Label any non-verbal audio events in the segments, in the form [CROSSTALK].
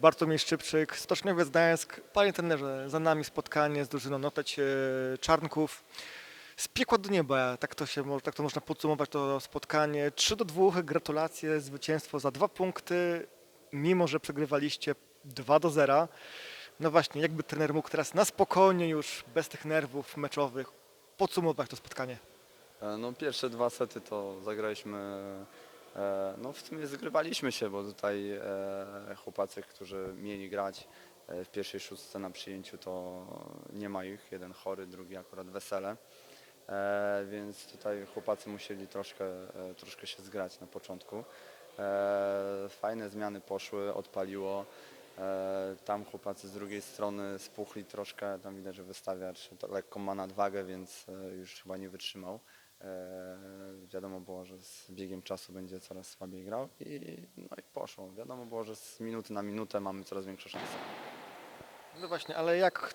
Bartłomiej Szczypczyk, Stoczniowiec Gdańsk. Panie trenerze, za nami spotkanie z drużyną Noteć Czarnków. Z piekła do nieba, tak to, się, tak to można podsumować to spotkanie. 3 do 2, gratulacje, zwycięstwo za dwa punkty, mimo że przegrywaliście 2 do 0. No właśnie, jakby trener mógł teraz na spokojnie już, bez tych nerwów meczowych, podsumować to spotkanie. E, No pierwsze dwa sety to zagraliśmy, no w sumie zgrywaliśmy się, bo tutaj e, chłopacy, którzy mieli grać e, w pierwszej szóstce na przyjęciu, to nie ma ich, jeden chory, drugi akurat wesele. E, Więc tutaj chłopacy musieli troszkę, e, troszkę się zgrać na początku. E, Fajne zmiany poszły, odpaliło. E, Tam chłopacy z drugiej strony spuchli troszkę, tam widać, że wystawiacz lekko ma nadwagę, więc e, już chyba nie wytrzymał. E, Wiadomo było, że z biegiem czasu będzie coraz słabiej grał i, no i poszło. Wiadomo było, że z minuty na minutę mamy coraz większe szanse. No właśnie, ale jak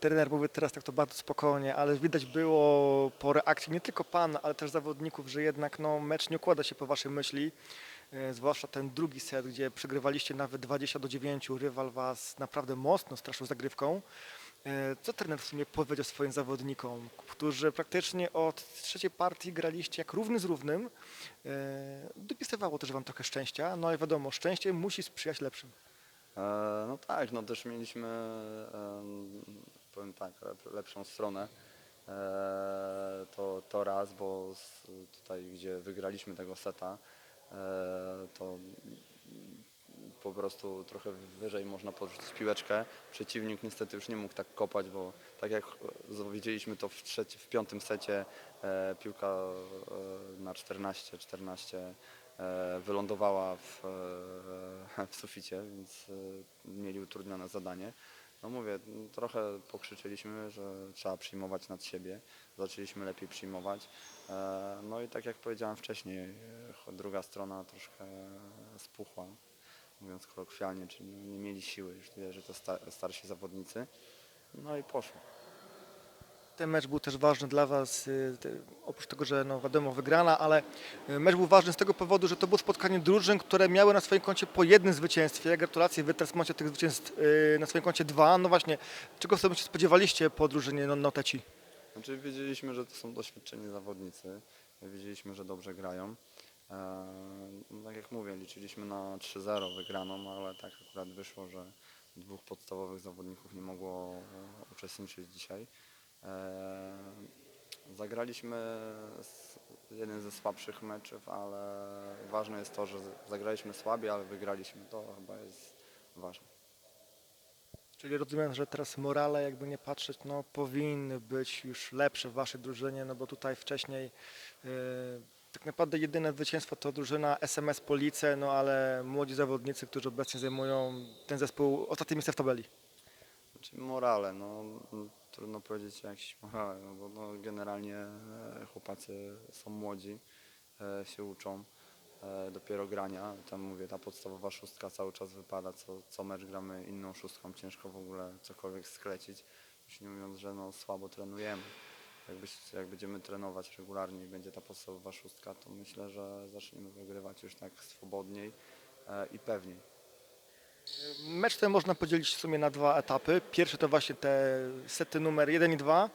trener mówi teraz tak to bardzo spokojnie, ale widać było po reakcji nie tylko pana, ale też zawodników, że jednak no, mecz nie układa się po waszej myśli. E, Zwłaszcza ten drugi set, gdzie przegrywaliście nawet 20 do 9, rywal was naprawdę mocno straszył zagrywką. E, Co trener w sumie powiedział swoim zawodnikom, którzy praktycznie od trzeciej partii graliście jak równy z równym? E, Dopisywało też wam trochę szczęścia, no i wiadomo, szczęście musi sprzyjać lepszym. E, No tak, no też mieliśmy, em, powiem tak, lep- lepszą stronę. To, to raz, bo tutaj, gdzie wygraliśmy tego seta, to po prostu trochę wyżej można podrzucić piłeczkę. Przeciwnik niestety już nie mógł tak kopać, bo tak jak widzieliśmy to w, w piątym secie, e, piłka e, na 14-14 e, wylądowała w, e, [LAUGHS] w suficie, więc e, mieli utrudnione zadanie. No mówię, trochę pokrzyczyliśmy, że trzeba przyjmować nad siebie, zaczęliśmy lepiej przyjmować. E, No i tak jak powiedziałem wcześniej, e, druga strona troszkę spuchła, mówiąc kolokwialnie, czyli nie mieli siły, już że to sta- starsi zawodnicy. No i poszło. Ten mecz był też ważny dla Was, y, oprócz tego, że no wiadomo wygrana, ale y, mecz był ważny z tego powodu, że to było spotkanie drużyn, które miały na swoim koncie po jednym zwycięstwie. Gratulacje, Wy teraz macie tych zwycięstw y, na swoim koncie dwa. No właśnie, czego sobie się spodziewaliście po drużynie no, Noteci? Znaczy wiedzieliśmy, że to są doświadczeni zawodnicy, wiedzieliśmy, że dobrze grają. E, no tak jak mówię, liczyliśmy na 3-0 wygraną, ale tak akurat wyszło, że dwóch podstawowych zawodników nie mogło e, uczestniczyć dzisiaj. E, zagraliśmy jeden ze słabszych meczów, ale ważne jest to, że zagraliśmy słabiej, ale wygraliśmy. To chyba jest ważne. Czyli rozumiem, że teraz morale, jakby nie patrzeć, no powinny być już lepsze w Waszej drużynie, no bo tutaj wcześniej tak naprawdę jedyne zwycięstwo to drużyna SMS Police, no ale młodzi zawodnicy, którzy obecnie zajmują ten zespół ostatnie miejsce w tabeli. Znaczy morale, no trudno powiedzieć jakiś morale, no bo no, generalnie e, chłopacy są młodzi, e, się uczą e, dopiero grania. Tam mówię, ta podstawowa szóstka cały czas wypada, co, co mecz gramy inną szóstką, ciężko w ogóle cokolwiek sklecić, już nie mówiąc, że no, słabo trenujemy. Jakby, jak będziemy trenować regularnie i będzie ta podstawowa szóstka, to myślę, że zaczniemy wygrywać już tak swobodniej e, i pewniej. Mecz ten można podzielić w sumie na dwa etapy. Pierwszy to właśnie te sety numer 1 i 2.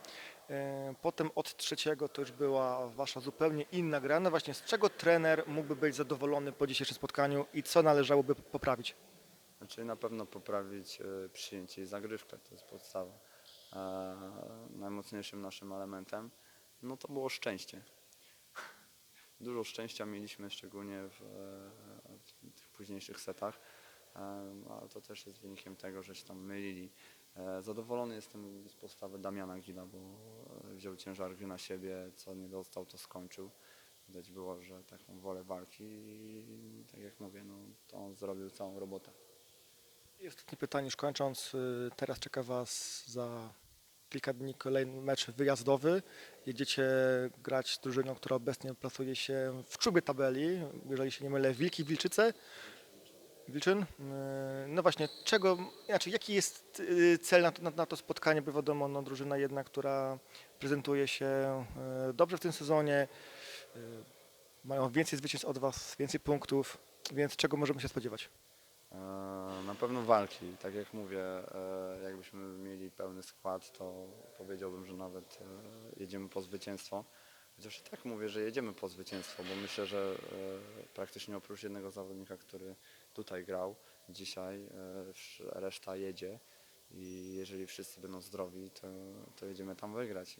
E, Potem od trzeciego to już była wasza zupełnie inna gra. No właśnie, z czego trener mógłby być zadowolony po dzisiejszym spotkaniu i co należałoby poprawić? Znaczy na pewno poprawić e, przyjęcie i zagrywkę, to jest podstawa. Najmocniejszym naszym elementem, no to było szczęście. [LAUGHS] Dużo szczęścia mieliśmy, szczególnie w, e, w tych późniejszych setach, e, ale to też jest wynikiem tego, że się tam mylili. E, Zadowolony jestem z postawy Damiana Gila, bo wziął ciężar gry na siebie, co nie dostał, to skończył. Widać było, że taką wolę walki i tak jak mówię, no, to on zrobił całą robotę. I ostatnie pytanie już kończąc. Y, Teraz czeka Was za kilka dni kolejny mecz wyjazdowy. Jedziecie grać z drużyną, która obecnie plasuje się w czubie tabeli, jeżeli się nie mylę, Wilki Wilczyce. Wilczyn. Y, No właśnie, czego, znaczy jaki jest y, cel na to, na, na to spotkanie, bo wiadomo, no, drużyna jedna, która prezentuje się y, dobrze w tym sezonie, mają więcej zwycięstw od Was, więcej punktów, więc czego możemy się spodziewać? E, Na pewno walki, tak jak mówię, e, jakbyśmy mieli pełny skład, to powiedziałbym, że nawet e, jedziemy po zwycięstwo. Chociaż i tak mówię, że jedziemy po zwycięstwo, bo myślę, że praktycznie oprócz jednego zawodnika, który tutaj grał dzisiaj, reszta jedzie i jeżeli wszyscy będą zdrowi, to, to jedziemy tam wygrać.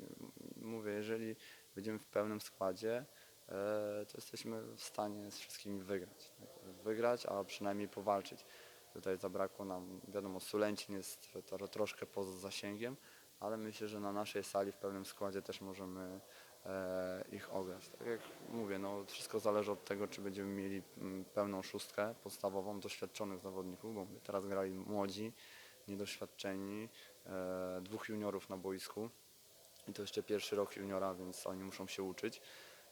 Mówię, jeżeli będziemy w pełnym składzie, to jesteśmy w stanie z wszystkimi wygrać. Wygrać, a przynajmniej powalczyć. Tutaj zabrakło nam, wiadomo, Sulęcin jest to troszkę poza zasięgiem, ale myślę, że na naszej sali w pełnym składzie też możemy e, ich ograć. Tak jak mówię, no, wszystko zależy od tego, czy będziemy mieli mm, pełną szóstkę podstawową doświadczonych zawodników, bo teraz grali młodzi, niedoświadczeni, e, dwóch juniorów na boisku i to jeszcze pierwszy rok juniora, więc oni muszą się uczyć.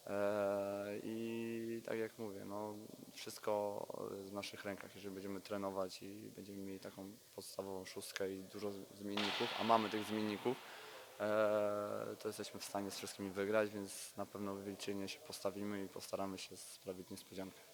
E, I tak jak mówię, no, wszystko w naszych rękach. Jeżeli będziemy trenować i będziemy mieli taką podstawową szóstkę i dużo zmienników, a mamy tych zmienników, e, to jesteśmy w stanie z wszystkimi wygrać, więc na pewno w się postawimy i postaramy się sprawić niespodziankę.